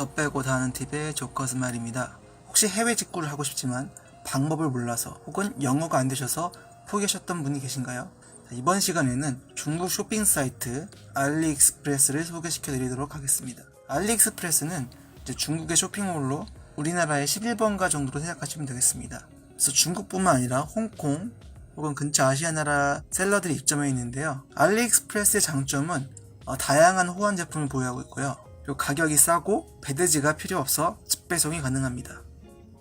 너 빼고 다 하는 팁의 조커스 말입니다. 혹시 해외 직구를 하고 싶지만 방법을 몰라서 혹은 영어가 안 되셔서 포기하셨던 분이 계신가요? 자, 이번 시간에는 중국 쇼핑 사이트 알리익스프레스를 소개시켜 드리도록 하겠습니다. 알리익스프레스는 중국의 쇼핑몰로 우리나라의 11번가 정도로 생각하시면 되겠습니다. 그래서 중국뿐만 아니라 홍콩 혹은 근처 아시아 나라 셀러들이 입점해 있는데요. 알리익스프레스의 장점은 어, 다양한 호환 제품을 보유하고 있고요. 그리고 가격이 싸고 배대지가 필요 없어 직배송이 가능합니다.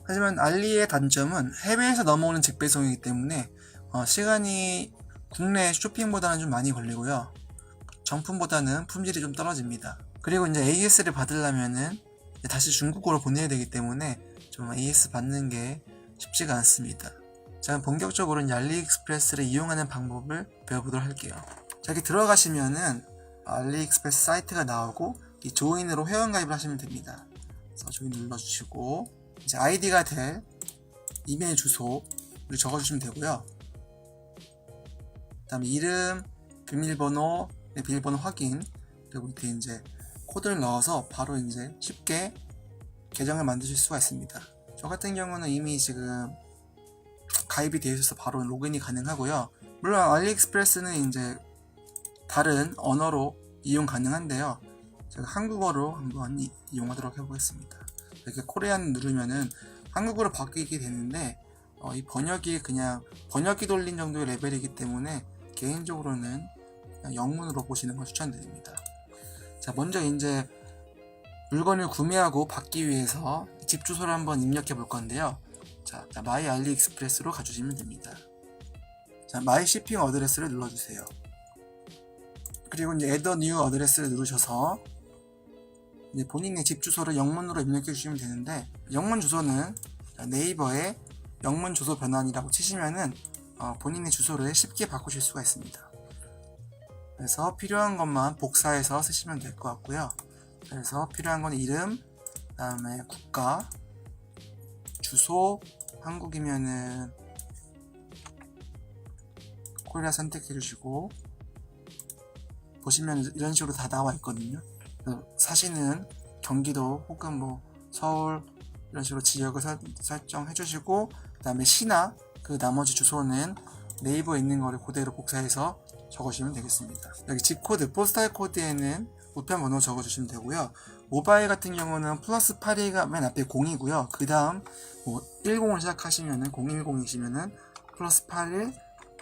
하지만 알리의 단점은 해외에서 넘어오는 직배송이기 때문에 어, 시간이 국내 쇼핑보다는 좀 많이 걸리고요. 정품보다는 품질이 좀 떨어집니다. 그리고 이제 AS를 받으려면은 다시 중국어로 보내야 되기 때문에 좀 AS 받는 게 쉽지가 않습니다. 자, 본격적으로 이제 알리익스프레스를 이용하는 방법을 배워보도록 할게요. 자, 여기 들어가시면은 알리익스프레스 사이트가 나오고 이 조인으로 회원가입을 하시면 됩니다. 그래서 조인 눌러주시고 이제 아이디가 될 이메일 주소를 적어주시면 되고요. 그다음에 이름, 비밀번호, 네, 비밀번호 확인 그리고 밑에 이제 코드를 넣어서 바로 이제 쉽게 계정을 만드실 수가 있습니다. 저 같은 경우는 이미 지금 가입이 되어 있어서 바로 로그인이 가능하고요. 물론 알리익스프레스는 이제 다른 언어로 이용 가능한데요. 제가 한국어로 한번 이, 이용하도록 해보겠습니다. 이렇게 코리안 누르면은 한국어로 바뀌게 되는데 어, 이 번역이 그냥 번역기 돌린 정도의 레벨이기 때문에 개인적으로는 영문으로 보시는 걸 추천드립니다. 자, 먼저 이제 물건을 구매하고 받기 위해서 집 주소를 한번 입력해 볼 건데요. 자, 자, 마이 알리익스프레스로 가주시면 됩니다. 자, 마이 shipping 어드레스를 눌러주세요. 그리고 이제 add a new 어드레스를 누르셔서 본인의 집 주소를 영문으로 입력해 주시면 되는데 영문 주소는 네이버에 영문 주소 변환이라고 치시면은 어, 본인의 주소를 쉽게 바꾸실 수가 있습니다. 그래서 필요한 것만 복사해서 쓰시면 될 것 같고요. 그래서 필요한 건 이름, 그 다음에 국가, 주소, 한국이면은 코리아 선택해 주시고 보시면 이런 식으로 다 나와 있거든요. 그래서 사시는 경기도 혹은 뭐 서울 이런 식으로 지역을 설, 설정해 주시고 그 다음에 시나 그 나머지 주소는 네이버에 있는 거를 그대로 복사해서 적으시면 되겠습니다. 여기 집 코드, 포스탈 코드에는 우편 번호 적어주시면 되고요. 모바일 같은 경우는 플러스 8이가 맨 앞에 0이고요. 그 다음 뭐 10을 시작하시면은 010이시면은 플러스 81,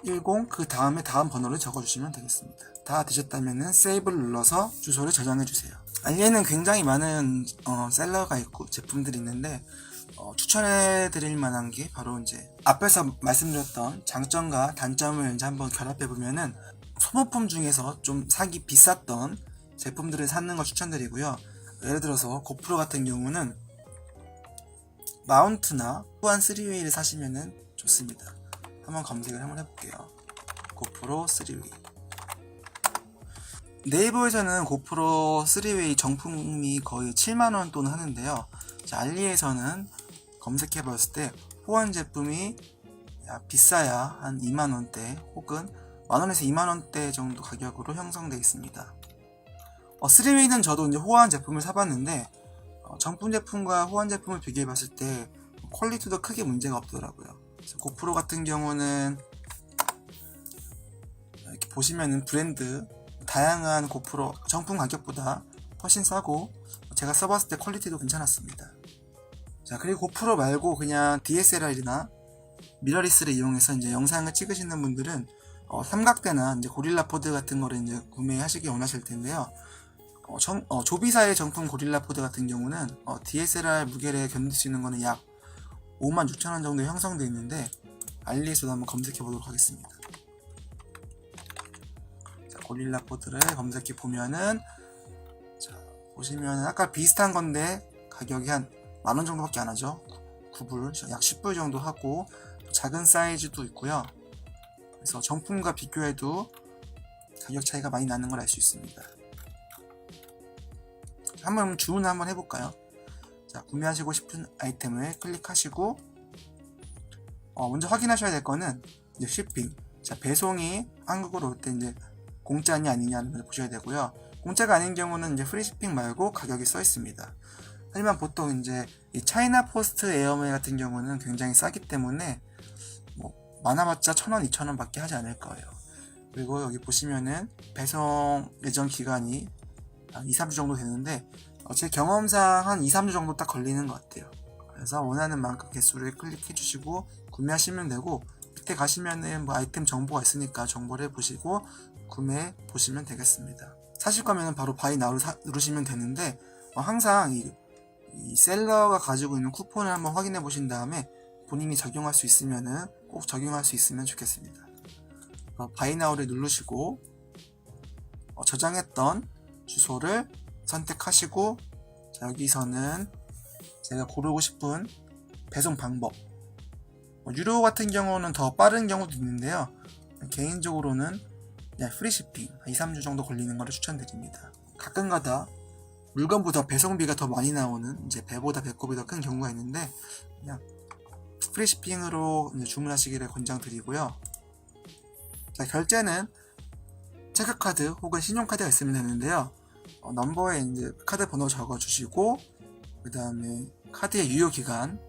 10, 그 다음에 다음 번호를 적어주시면 되겠습니다. 다 되셨다면은 세이브를 눌러서 주소를 저장해 주세요. 알리에는 굉장히 많은 어, 셀러가 있고 제품들이 있는데 어, 추천해 드릴 만한 게 바로 이제 앞에서 말씀드렸던 장점과 단점을 이제 한번 결합해 보면은 소모품 중에서 좀 사기 비쌌던 제품들을 사는 걸 추천드리고요. 예를 들어서 고프로 같은 경우는 마운트나 후한 3웨이를 사시면은 좋습니다. 한번 검색을 한번 해볼게요. 고프로 3웨이. 네이버에서는 고프로 3웨이 정품이 거의 7만원 돈 하는데요. 자, 알리에서는 검색해 봤을 때 호환 제품이 야, 비싸야 한 2만원대 혹은 만원에서 2만원대 정도 가격으로 형성되어 있습니다. 어, 3웨이는 저도 이제 호환 제품을 사봤는데 어, 정품 제품과 호환 제품을 비교해 봤을 때 퀄리티도 크게 문제가 없더라고요. 고프로 같은 경우는 이렇게 보시면은 브랜드 다양한 고프로 정품 가격보다 훨씬 싸고 제가 써봤을 때 퀄리티도 괜찮았습니다. 자 그리고 고프로 말고 그냥 DSLR이나 미러리스를 이용해서 이제 영상을 찍으시는 분들은 어, 삼각대나 이제 고릴라 포드 같은 거를 이제 구매하시기 원하실 텐데요. 어, 정, 어, 조비사의 정품 고릴라 포드 같은 경우는 어, DSLR 무게를 견딜 수 있는 거는 약 56,000원 정도 형성되어 있는데 알리에서도 한번 검색해 보도록 하겠습니다. 자, 고릴라 포드를 검색해 보면은 자, 보시면 아까 비슷한 건데 가격이 한 만 원 정도밖에 안 하죠. 9불, 약 10불 정도 하고 작은 사이즈도 있고요. 그래서 정품과 비교해도 가격 차이가 많이 나는 걸 알 수 있습니다. 한번 주문 한번 해볼까요? 자, 구매하시고 싶은 아이템을 클릭하시고 어, 먼저 확인하셔야 될 거는 이제 쇼핑. 자, 배송이 한국으로 올 때 이제 공짜냐 아니냐를 보셔야 되고요. 공짜가 아닌 경우는 이제 프리 쇼핑 말고 가격이 써 있습니다. 하지만 보통 이제 이 차이나 포스트 에어메 같은 경우는 굉장히 싸기 때문에 뭐 많아봤자 천원, 이천원 밖에 하지 않을 거예요. 그리고 여기 보시면은 배송 예정 기간이 한 2, 3주 정도 되는데 어, 제 경험상 한 2, 3주 정도 딱 걸리는 것 같아요. 그래서 원하는 만큼 개수를 클릭해 주시고 구매하시면 되고 밑에 가시면은 뭐 아이템 정보가 있으니까 정보를 보시고 구매해 보시면 되겠습니다. 사실 거면은 바로 바이 나우 누르시면 되는데 어, 항상 이, 이 셀러가 가지고 있는 쿠폰을 한번 확인해 보신 다음에 본인이 적용할 수 있으면은 꼭 적용할 수 있으면 좋겠습니다. 어, 바이 나우를 누르시고 어, 저장했던 주소를 선택하시고 자, 여기서는 제가 고르고 싶은 배송 방법. 뭐, 유료 같은 경우는 더 빠른 경우도 있는데요. 개인적으로는 그냥 프리시핑 2, 3주 정도 걸리는 거를 추천드립니다. 가끔가다 물건보다 배송비가 더 많이 나오는 이제 배보다 배꼽이 더 큰 경우가 있는데 그냥 프리시핑으로 주문하시기를 권장드리고요. 자 결제는 체크카드 혹은 신용카드가 있으면 되는데요 어, 넘버에 이제 카드 번호 적어주시고 그 다음에 카드의 유효 기간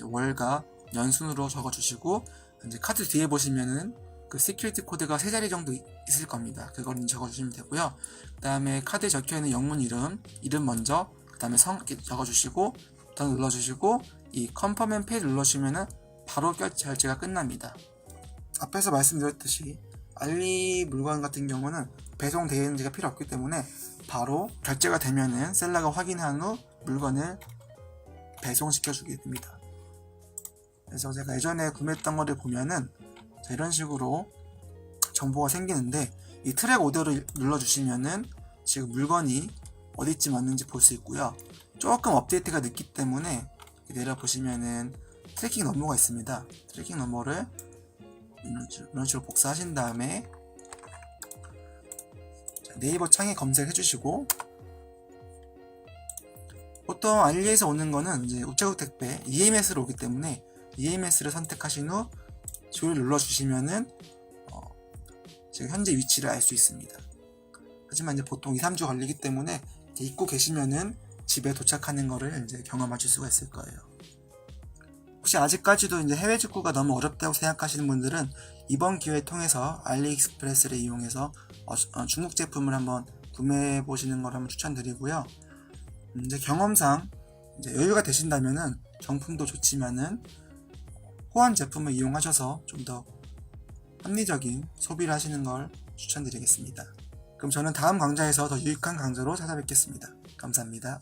월과 연순으로 적어주시고 이제 카드 뒤에 보시면은 그 시큐리티 코드가 세 자리 정도 이- 있을 겁니다. 그걸 적어주시면 되고요. 그 다음에 카드에 적혀 있는 영문 이름 이름 먼저 그 다음에 성 이렇게 적어주시고 더 눌러주시고 이 컨펌 앤 페이 눌러주시면은 바로 결제 결제가 끝납니다. 앞에서 말씀드렸듯이 알리 물건 같은 경우는 배송 대행지가 필요 없기 때문에 바로 결제가 되면은 셀러가 확인한 후 물건을 배송시켜 주게 됩니다. 그래서 제가 예전에 구매했던 거를 보면은 자, 이런 식으로 정보가 생기는데 이 트랙 오더를 눌러주시면은 지금 물건이 어디쯤 왔는지 볼 수 있고요. 조금 업데이트가 늦기 때문에 내려 보시면은 트래킹 넘버가 있습니다. 트래킹 넘버를 이런 식으로- 복사하신 다음에 자, 네이버 창에 검색해 주시고 보통 알리에서 오는 거는 이제 우체국 택배 EMS로 오기 때문에 EMS를 선택하신 후 조를 눌러주시면은 어, 지금 현재 위치를 알 수 있습니다. 하지만 이제 보통 2, 3주 걸리기 때문에 입고 계시면은 집에 도착하는 거를 이제 경험하실 수가 있을 거예요. 혹시 아직까지도 이제 해외 직구가 너무 어렵다고 생각하시는 분들은 이번 기회를 통해서 알리익스프레스를 이용해서 어, 어, 중국 제품을 한번 구매해 보시는 걸 한번 추천드리고요. 음, 이제 경험상 이제 여유가 되신다면은 정품도 좋지만은 호환 제품을 이용하셔서 좀 더 합리적인 소비를 하시는 걸 추천드리겠습니다. 그럼 저는 다음 강좌에서 더 유익한 강좌로 찾아뵙겠습니다. 감사합니다.